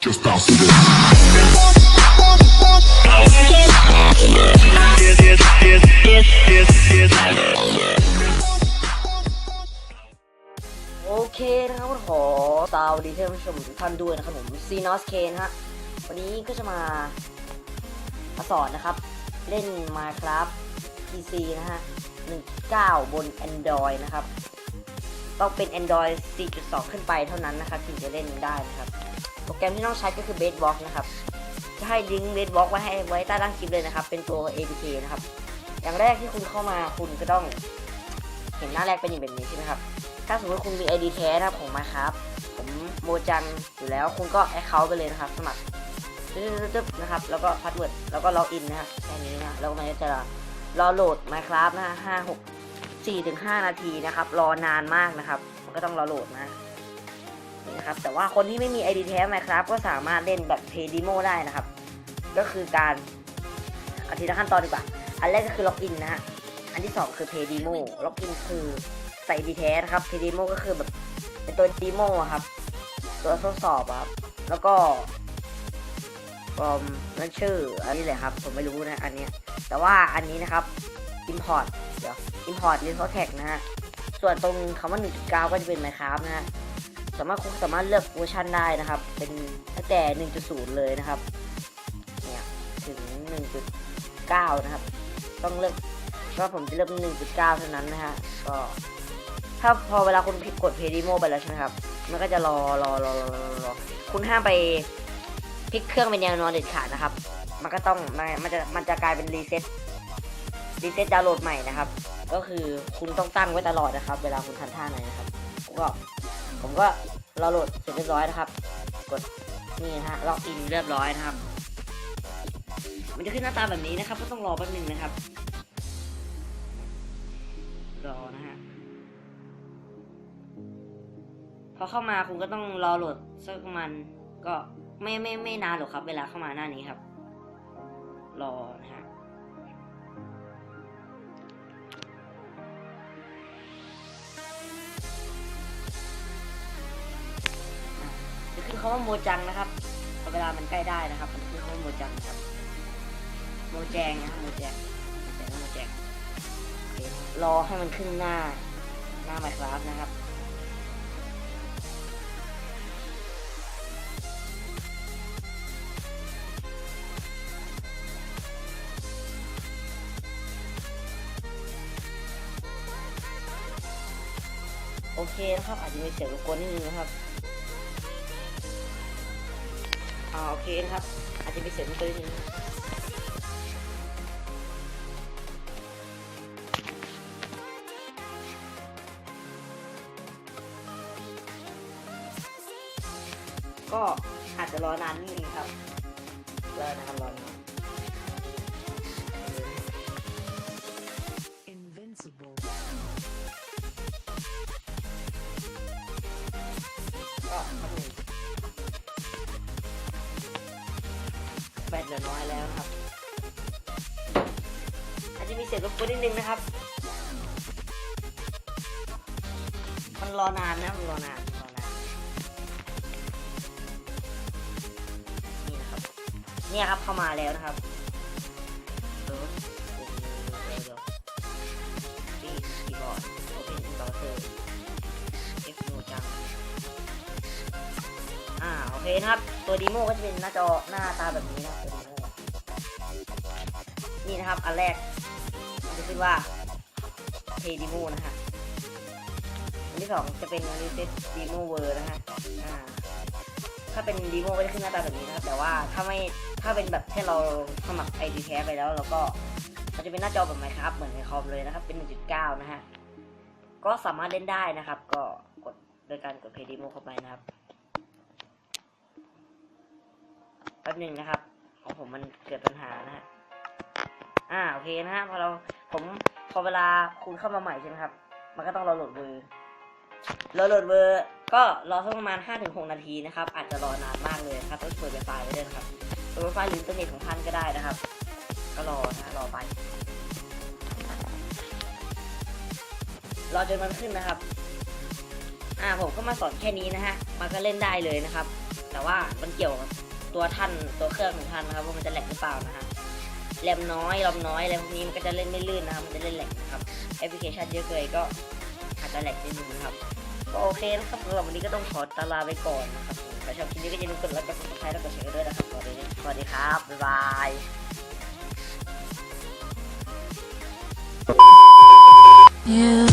Just bounce to this. โอเคนะครับก็ขอสวัสดีท่านผู้ชมทุกท่านด้วยนะครับผมซีนอสเคนฮะวันนี้ก็จะมามาสอนนะครับ เล่น Minecraft PC นะฮะ 1.9 บน Android นะครับ ต้องเป็น Android 4.2 ขึ้นไปเท่านั้นนะครับถึงจะเล่นได้นะครับ รแกรมที่ต้องใช้ก็คือ Bedrock นะครับจะให้ลิงก์ Bedrock ไว้ให้ไว้ใต้ล่างคลิปเลยนะครับ เป็นตัว APK นะครับ อย่างแรกที่คุณเข้ามาคุณก็ต้องเห็นหน้าแรกเป็นอย่างแบบนี้ใช่ไหมครับ ถ้าสมมติคุณมี ID แท้นะครับของมาครับ ผมโมจังอยู่แล้วคุณก็แอคเคาท์ไปเลยนะครับ สมัครตึ๊บๆนะครับ แล้วก็พาสเวิร์ดแล้วก็ล็อกอินนะฮะแค่นี้นะแล้วมันก็จะรอโหลด Minecraft นะห้าหกสี่ถึงห้านาทีนะครับ รอนานมากนะครับ มันก็ต้องรอโหลดนะ นะครับ แต่ว่าคนที่ไม่มี ID แท้ Minecraft ก็สามารถเล่นแบบเพย์ด m o ได้นะครับ ก็คือการเอาทีละขั้นตอนดีกว่า อันแรกก็คือล็อกอินนะฮะ อันที่สองคือเพย์ด m o ล็อกอินคือใส่ดีแท้นะครับเพย์ด m o ก็คือแบบเป็นตัวดีโมครับ ตัวทดสอบครับ แล้วก็อมนั่นชื่ออันนี้แหละครับ ผมไม่รู้นะอันนี้ แต่ว่าอันนี้นะครับ import เดี๋ยว import resource tag นะฮะ ส่วนตรงคำว่า 1.9 ก็จะเป็น Minecraft นะฮะ สามารถคุณสามารถเลือกเวอร์ชันได้นะครับ เป็นตั้งแต่ 1.0 เลยนะครับ เนี่ยถึง 1.9 นะครับ ต้องเลือกก็ผมจะเลือก 1.9 เท่านั้นนะฮะ ก็ถ้าพอเวลาคุณกดเพย์ดิโมไปแล้วใช่ไหมครับ มันก็จะรอรอรอรอรอรอคุณห้ามไปพลิกเครื่องเป็นแนวนอนเด็ดขาดนะครับ มันก็ต้องมันมันจะ มันจะกลายเป็นรีเซ็ตรีเซ็ตดาวน์โหลดใหม่นะครับ ก็คือคุณต้องตั้งไว้ตลอดนะครับ เวลาคุณทันท่าไหนนะครับ ก็ ผมก็รอโหลดเสร็จเรียบร้อยนะครับ กดนี่ฮะล็อกอินเรียบร้อยนะครับ มันจะขึ้นหน้าตาแบบนี้นะครับ ก็ต้องรอแป๊บนึงนะครับรอนะฮะพอเข้ามาคุณก็ต้องรอโหลดสักประมาณก็ไม่ไม่ไม่นานหรอกครับ เวลาเข้ามาหน้านี้ครับ รอนะฮะ คำว่าโมจังนะครับเวลามันใกล้ได้นะครับ มันขึ้นคำว่าโมจังครับ โมแจงนะโมแจงโมแจงโมแจงรอให้มันขึ้นหน้า หน้า Minecraft นะครับโอเคนะครับอาจจะมีเสียงรบกวนนิดนึงนะครับ อ่าโอเคนะครับ อาจจะมีเสียงตื้นนิดนึงก็อาจจะรอนานนิดนึงครับรอนะครับรอนาน น้อยแล้วครับ อาจจะมีเสียงรบกวนนิดนึงนะครับ มันรอนานนะมันรอนานรอนาน นี่นะครับ เนี่ยครับเข้ามาแล้วนะครับโอเคนะครับ ตัวดีโมก็จะเป็นหน้าจอหน้าตาแบบนี้นะครับ นี่นะครับ อันแรกมันจะขึ้นว่าเพย์ดีโมนะฮะอันที่สองจะเป็นรีเซ็ตดีโมเวอร์นะฮะถ้าเป็นดีโมก็จะขึ้นหน้าตาแบบนี้นะครับ แต่ว่าถ้าไม่ถ้าเป็นแบบแค่เราสมัครไอดีแท้ไปแล้วเราก็มันจะเป็นหน้าจอแบบไหมครับเหมือนในคอมเลยนะครับ เป็น 1.9 นะฮะก็สามารถเล่นได้นะครับ ก็กดโดยการกดเพย์ดีโมเข้าไปนะครับแป๊บหนึ่งนะครับของผมมันเกิดปัญหานะฮะ อ่าโอเคนะฮะพอเราผมพอเวลาคุณเข้ามาใหม่ใช่ไหมครับ มันก็ต้องรอโหลดเวอร์รอโหลดเวอร์ก็รอสักประมาณ 5-6 นาทีนะครับ อาจจะรอนานมากเลยครับต้องเปิดไวไฟไว้ด้วยนะครับเปิดไวไฟหรืออินเทอร์เน็ตของท่านก็ได้นะครับ ก็รอนะฮะรอไปรอจนมันขึ้นนะครับ อ่าผมก็มาสอนแค่นี้นะฮะ มันก็เล่นได้เลยนะครับ แต่ว่ามันเกี่ยวกับตัวท่านตัวเครื่องของท่านนะครับว่ามันจะแหลกหรือเปล่านะฮะ แรมน้อยรอมน้อยอะไรพวกนี้มันก็จะเล่นไม่ลื่นนะครับมันจะเล่นแหลกนะครับแอปพลิเคชันเยอะเกินก็อาจจะแหลกนิดนึงนะครับก็โอเคนะครับสำหรับวันนี้ก็ต้องขอตาลาไปก่อนนะครับผมถ้าชอบคลิปนี้ก็อย่าลืมกดไลค์กดซับสไครต์แล้วกดแชร์กันด้วยนะครับสวัสดีสวัสดีครับบ๊ายบาย You